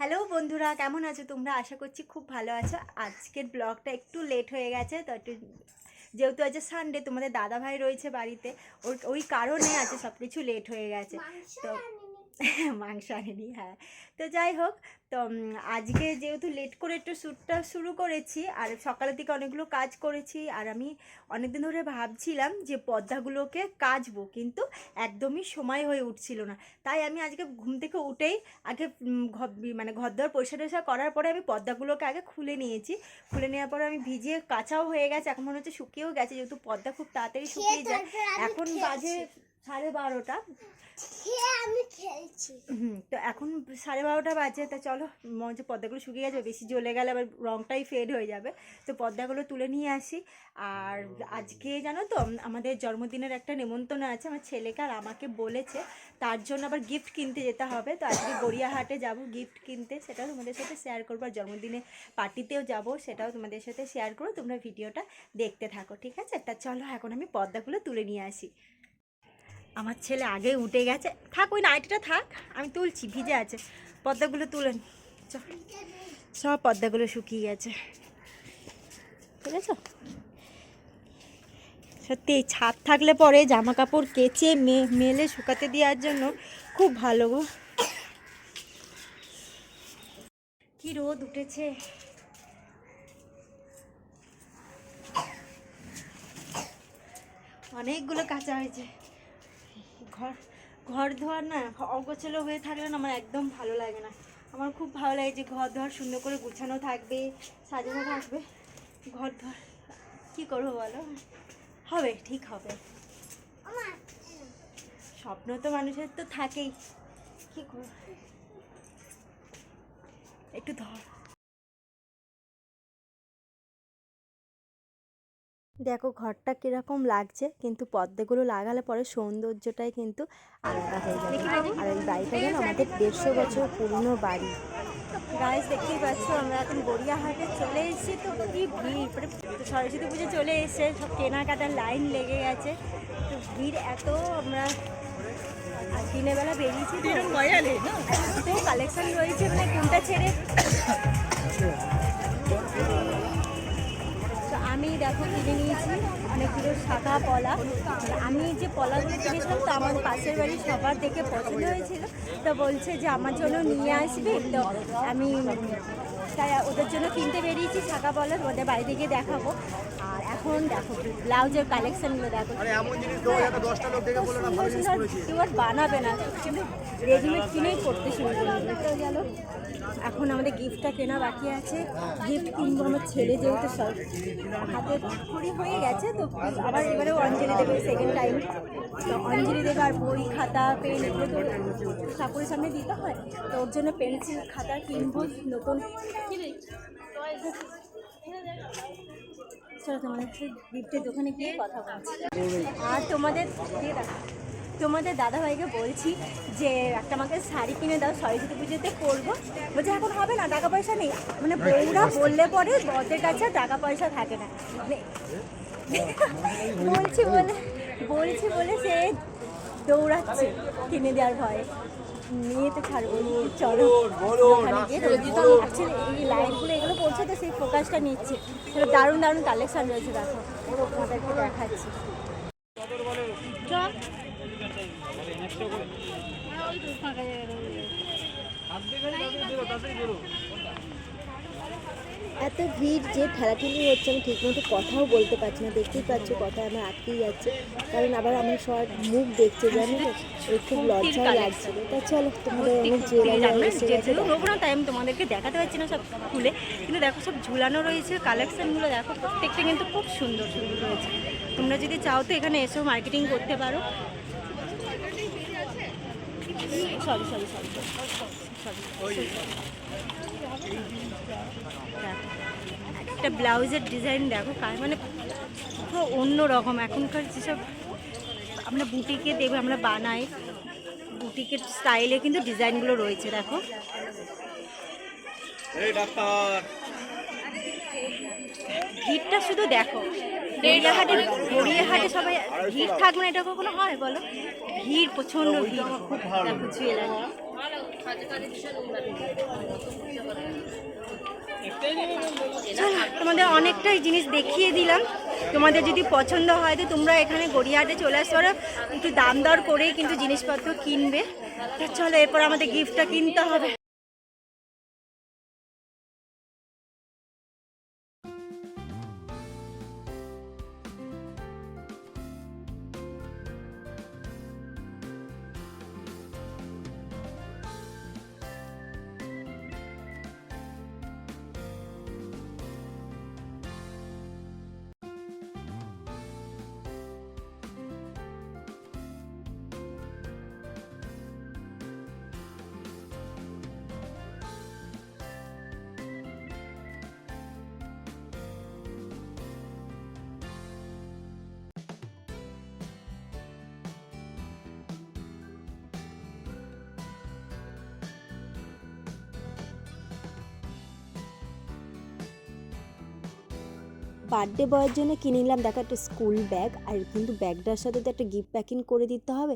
Hello বন্ধুরা, কেমন আছো তোমরা? আশা করছি খুব ভালো আছো। আজকের ব্লগটা একটু লেট হয়ে গেছে, তো একটু যেহেতু আজকে সানডে তোমাদের দাদাভাই রয়েছে বাড়িতে, ওর ওই কারণে আছে সব কিছু লেট হয়ে গেছে। তো মাংস আনেনি হ্যাঁ। তো যাই হোক তো আজকে যেহেতু লেট করে একটু শ্যুটটা শুরু করেছি আর সকালের দিকে অনেকগুলো কাজ করেছি আর আমি অনেকদিন ধরে ভাবছিলাম যে পর্দাগুলোকে কাচবো কিন্তু একদমই সময় হয়ে উঠছিল না। তাই আমি আজকে ঘুম থেকে উঠেই আগে ঘর মানে ঘর দর পরিষ্কার টরিষ্কার করার পরে আমি পর্দাগুলোকে আগে খুলে নিয়েছি। খুলে নেওয়ার পরে আমি ভিজিয়ে কাঁচাও হয়ে গেছে এখন মনে হচ্ছে শুকিয়েও গেছে যেহেতু পর্দা খুব তাড়াতাড়ি শুকিয়ে যায়। এখন বাজে সাড়ে বারোটা। আমি খেলছি। হুম তো এখন সাড়ে বারোটা বাজে তা চলো হচ্ছে পর্দাগুলো শুকিয়ে গেছে বেশি জ্বলে গেলে আবার রঙটাই ফেড হয়ে যাবে। তো পর্দাগুলো তুলে নিয়ে আসি। আর আজকে জানো তো আমাদের জন্মদিনের একটা নেমন্তন্ন আছে আমার ছেলেকে আর আমাকে বলেছে তার জন্য আবার গিফট কিনতে যেতে হবে। তো আজকে গড়িয়াহাটে যাব গিফট কিনতে সেটাও তোমাদের সাথে শেয়ার করব। আর জন্মদিনে পার্টিতেও যাব সেটাও তোমাদের সাথে শেয়ার করো তোমরা ভিডিওটা দেখতে থাকো ঠিক আছে? তা চলো এখন আমি পর্দাগুলো তুলে নিয়ে আসি। আমার ছেলে আগে উঠে গেছে। থাক, ওই নাইটিটা থাক, আমি তুলছি, ভিজে আছে। পর্দাগুলো তুলে। সব পর্দাগুলো শুকিয়ে গেছে। ঠিক আছে সত্যি, ছাদ থাকলে পরে জামা কাপড় কেচে মেলে শুকাতে দেওয়ার জন্য খুব ভালো গো। কি রোদ উঠেছে। অনেকগুলো কাঁচা হয়েছে। ঘর ঘর ধোয়ার না, অগোছালো হয়ে থাকলে না আমার একদম ভালো লাগে না। আমার খুব ভালো লাগে যে ঘর ধোয়ার সুন্দর করে গুছানো থাকবে, সাজানো থাকবে। ঘর ধোয়ার, কী করব বলো? হবে, ঠিক হবে। স্বপ্ন তো মানুষের তো থাকেই। কী করব? একটু ধর। দেখো ঘরটা কীরকম লাগছে কিন্তু পর্দাগুলো লাগালে পরে সৌন্দর্যটাই কিন্তু আলাদা হয়ে যাবে। আর এই বাড়িটা যেন আমাদের দেড়শো বছর পুরনো বাড়ি। গাইজ দেখতেই পাচ্ছ আমরা এখন গড়িয়াহাটে চলে এসেছি তো কি ভিড়? মানে সরস্বতী পুজো চলে এসছে সব কেনাকাটার লাইন লেগে গেছে তো ভিড় এত আমরা আর দিনের বেলা বেরিয়েছি তো কালেকশন রয়েছে মানে কোনটা ছেড়ে দেখো, কিনে নিয়েছি। অনেকগুলো শাখা পলা আমি যে পলাগুলো কিনেছিলাম, তো আমার পাশের বাড়ি সবার দেখে পছন্দ হয়েছিল। তো বলছে যে, আমার জন্য নিয়ে আসবে। তো আমি, তাই ওদের জন্য কিনতে বেরিয়েছি, শাখা পলা ওদের বাড়ি থেকে দেখাবো। এখন দেখো ব্লাউজের কালেকশনগুলো দেখো। কেউ আর বানাবে না কিন্তু রেডিমেড কিনেই করতে শুরু করবে। গেল? এখন আমাদের গিফটটা কেনা বাকি আছে। গিফট কিনবো আমার ছেলে যেহেতু সব হাতে খড়ি হয়ে গেছে তো আবার এবারে অঞ্জলি দেবে সেকেন্ড টাইম তো অঞ্জলি দেবে আর বই খাতা পেন এগুলো তো ঠাকুরের সামনে দিতে হয়। তো ওর জন্য পেন্সিল খাতা কিনবো নতুন। চলো তোমাদের গিফটের দোকানে গিয়ে কথা বলছি। আর তোমাদের তোমাদের দাদাভাইকে বলছি যে একটা আমাকে শাড়ি কিনে দাও, সরস্বতী পুজোতে পরবো। বলছে, এখন হবে না, টাকা পয়সা নেই। মানে বউরা বললে পরে বদের কাছে টাকা পয়সা থাকে না। মানে বলছি বলে বলছি বলে সে দৌড়াচ্ছে কিনে দেওয়ার ভয়ে। নিয়ে তো ছাড়বো চলো। ওখানে গিয়ে অ্যাকচুয়ালি এই লাইনগুলো এগুলো পড়ছে তো সেই ফোকাসটা নিচ্ছে। সেটা দারুণ দারুণ কালেকশন রয়েছে দেখো। তোমাদেরকে দেখাচ্ছি। চল এত ভিড় যে ঠেলাঠেলি হচ্ছে আমি ঠিকমতো কথাও বলতে পারছি না দেখতেই পাচ্ছ কথা আমার আটকেই যাচ্ছে। কারণ আবার আমার সবার মুখ দেখছে জানো? ওই খুব লজ্জাও লাগছিল তা চলো তোমাদের অনেক জুয়েলারি তাই আমি তোমাদেরকে দেখাতে পারছি না সব খুলে। কিন্তু দেখো সব ঝুলানো রয়েছে কালেকশনগুলো দেখো প্রত্যেকটা কিন্তু খুব সুন্দর সুন্দর রয়েছে। তোমরা যদি চাও তো এখানে এসেও মার্কেটিং করতে পারো। সরি সরি সরি সরি একটা ব্লাউজের ডিজাইন দেখো মানে পুরো অন্য রকম। এখনকার যেসব আমরা বুটিকে দেখবে, আমরা বানাই বুটিকের স্টাইলে কিন্তু ডিজাইনগুলো রয়েছে, দেখো। ভিড়টা শুধু দেখো। গড়িয়াহাটে গড়িয়াহাটে সবাই ভিড় থাকবে না এটা কখনো হয় বলো? ভিড় প্রচণ্ড ভিড়। জুয়েলারি চলো, তোমাদের অনেকটাই জিনিস দেখিয়ে দিলাম। তোমাদের যদি পছন্দ হয় তো তোমরা এখানে গড়িয়াহাটে চলে আসতে পারো। একটু দাম দর করেই কিন্তু জিনিসপত্র কিনবে। চলো এরপর আমাদের গিফটটা কিনতে হবে। বার্থডে বয়ের জন্য কিনে নিলাম। দেখো একটা স্কুল ব্যাগ আর কিন্তু ব্যাগটার সাথে তো একটা গিফট প্যাকিং করে দিতে হবে।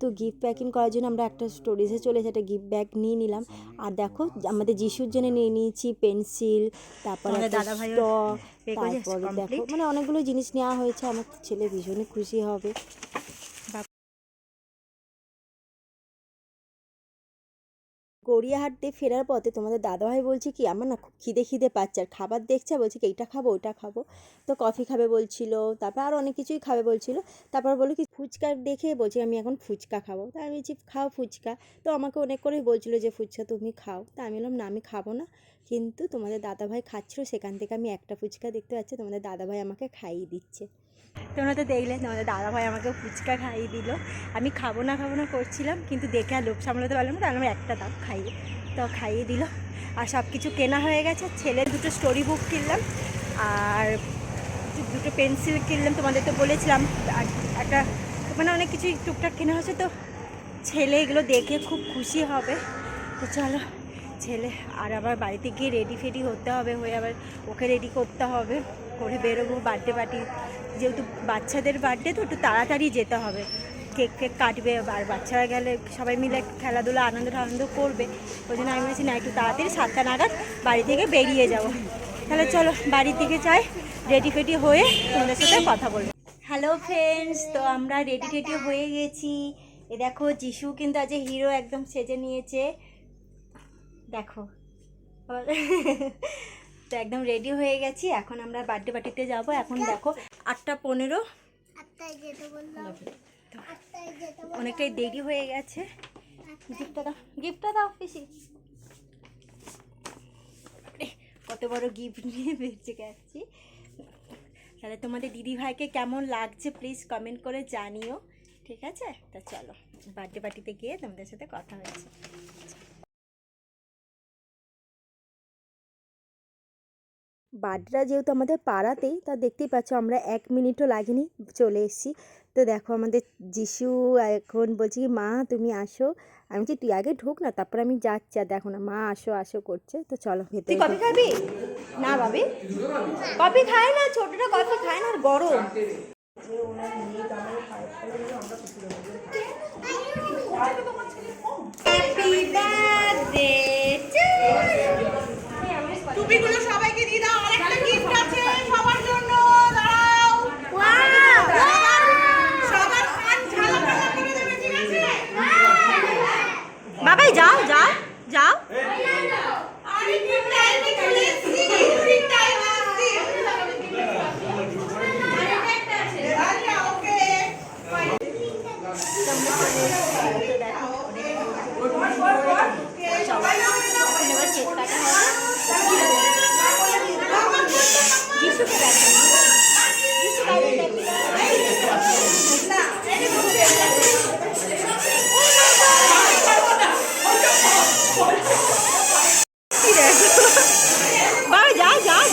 তো গিফট প্যাকিং করার জন্য আমরা একটা স্টোরেজে চলে এসে একটা গিফট ব্যাগ নিয়ে নিলাম। আর দেখো আমাদের যিশুর জন্য নিয়ে নিয়েছি পেন্সিল তারপরে তারপরে দেখো মানে অনেকগুলো জিনিস নেওয়া হয়েছে। আমার ছেলে ভীষণই খুশি হবে। গড়িয়াহাট ফেরার পথে তোমাদের দাদাভাই বলছে কি, আমার না খুব খিদে খিদে পাচ্ছে, আর খাবার দেখছে, বলছে কি, এইটা খাব, ওইটা খাব। তো কফি খাবে বলছিল, তারপর আর অনেক কিছুই খাবে বলছিল। তারপর বলো কি, ফুচকা দেখে বলছি আমি এখন ফুচকা খাব। তা আমি বলছি, খাও ফুচকা। তো আমাকে অনেক করেই বলছিল যে, ফুচকা তুমি খাও। তা আমি বললাম, না, আমি খাব না। কিন্তু তোমাদের দাদাভাই খাচ্ছিল, সেখান থেকে আমি একটা ফুচকা দেখতে পাচ্ছি, তোমাদের দাদাভাই আমাকে খাইয়ে দিচ্ছে। তোমরা তো দেখলে তোমাদের দাদাভাই আমাকে ফুচকা খাইয়ে দিল। আমি খাব না খাব না করছিলাম, কিন্তু দেখে আর লোভ সামলাতে পারলাম না তাহলে আমি একটা দাম খাইয়ে, তো খাইয়ে দিল। আর সব কিছু কেনা হয়ে গেছে, ছেলের দুটো স্টোরি বুক কিনলাম, আর দুটো পেন্সিল কিনলাম, তোমাদের তো বলেছিলাম একটা মানে অনেক কিছুই টুকটাক কেনা হয়েছে, তো ছেলে এগুলো দেখে খুব খুশি হবে। তো চলো, ছেলে, আর আবার বাড়িতে গিয়ে রেডি ফেডি হতে হবে, হয়ে আবার ওকে রেডি করতে হবে, করে বেরোবো বার্থডে পার্টি যেহেতু বাচ্চাদের বার্থডে তো একটু তাড়াতাড়ি যেতে হবে। কেক কেক কাটবে আর বাচ্চারা গেলে সবাই মিলে খেলাধুলা, আনন্দ আনন্দ করবে। ওই জন্য আমি বলেছি, না, একটু তাড়াতাড়ি সাতটা নাগাদ বাড়ি থেকে বেরিয়ে যাব। তাহলে চলো, বাড়ির দিকে যাই রেডি ফেডি হয়ে তোমাদের সাথে কথা বলব। হ্যালো ফ্রেন্ডস তো আমরা রেডি টেডি হয়ে গেছি। এ দেখো, যিশু কিন্তু আজ হিরো একদম সেজে নিয়েছে। দেখো। তো একদম রেডি হয়ে গেছি। এখন আমরা বার্থডে পার্টিতে যাব। এখন দেখো আটটা পনেরো। অনেকটাই দেরি হয়ে গেছে। গিফটটা দাও গিফটটা দাও পিসি। কত বড় গিফট নিয়ে বেঁচে গেছি। তাহলে তোমাদের দিদি ভাইকে কেমন লাগছে প্লিজ কমেন্ট করে জানিও। ঠিক আছে? তা চলো বার্থডে পার্টিতে গিয়ে তোমাদের সাথে কথা হয়েছে। বার্থডেটা যেহেতু আমাদের পাড়াতেই তা দেখতেই পাচ্ছ আমরা এক মিনিটও লাগেনি চলে এসেছি। তো দেখো আমাদের যিশু এখন বলছি কি, মা তুমি আসো। আমি বলছি তুই আগে ঢোক না তারপর আমি যাচ্ছি। আর দেখো না মা আসো আসো করছে। তো চলো ভেতরে কফি খাবি? না ভাবি। কফি খায় না ছোটটা কফি খায় না আর গরম হ্যাপি বার্থডে টুপিগুলো সবাইকে দিয়ে দাও আরেকটা গিফট আছে সবার জন্য দাঁড়াও সবার হাত ঝালা ঝালা করে দেবে ঠিক আছে বাবাই যাও যাও যাও আরে ঠিক টাইমে চলে এসেছি ঠিক টাইমে আসছি আচ্ছা ওকে সবাই এবার কেক কাটা হবে যিশুকে দেখো যিশু বাইরে দেখো। কি দেখো? বাবা যা যা।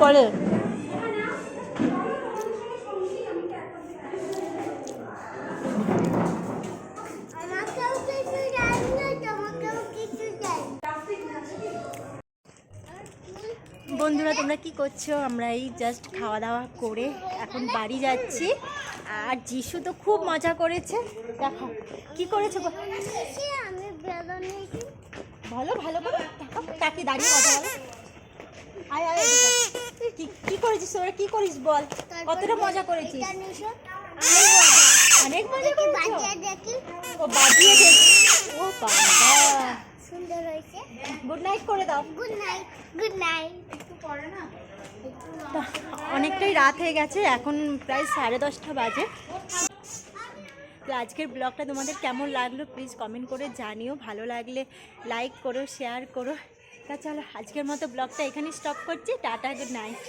জানি বন্ধুরা তোমরা কি করছ? আমরা এই জাস্ট খাওয়া দাওয়া করে এখন বাড়ি যাচ্ছি। আর যিশু তো খুব মজা করেছে। দেখো কি করেছ বলো ভালো করে দেখো কাকি দাঁড়িয়ে কথা বলো। আয় আয় কি কি করেছিস তোরা? কি করিস বল? কতটা মজা করেছিস? অনেক মজা দেখি করেছ। বাচ্চা দেখি। ও বাজিয়ে দে ও বাবা। সুন্দর হয়েছে। গুড নাইট করে দাও। গুড নাইট গুড নাইট তা অনেকটাই রাত হয়ে গেছে। এখন প্রায় সাড়ে দশটা বাজে। তো আজকের ব্লগটা তোমাদের কেমন লাগল? প্লিজ কমেন্ট করে জানিও। ভালো লাগলে লাইক করো শেয়ার করো। তা চলো আজকের মতো ব্লগটা এখানে স্টপ করছি। Tata good night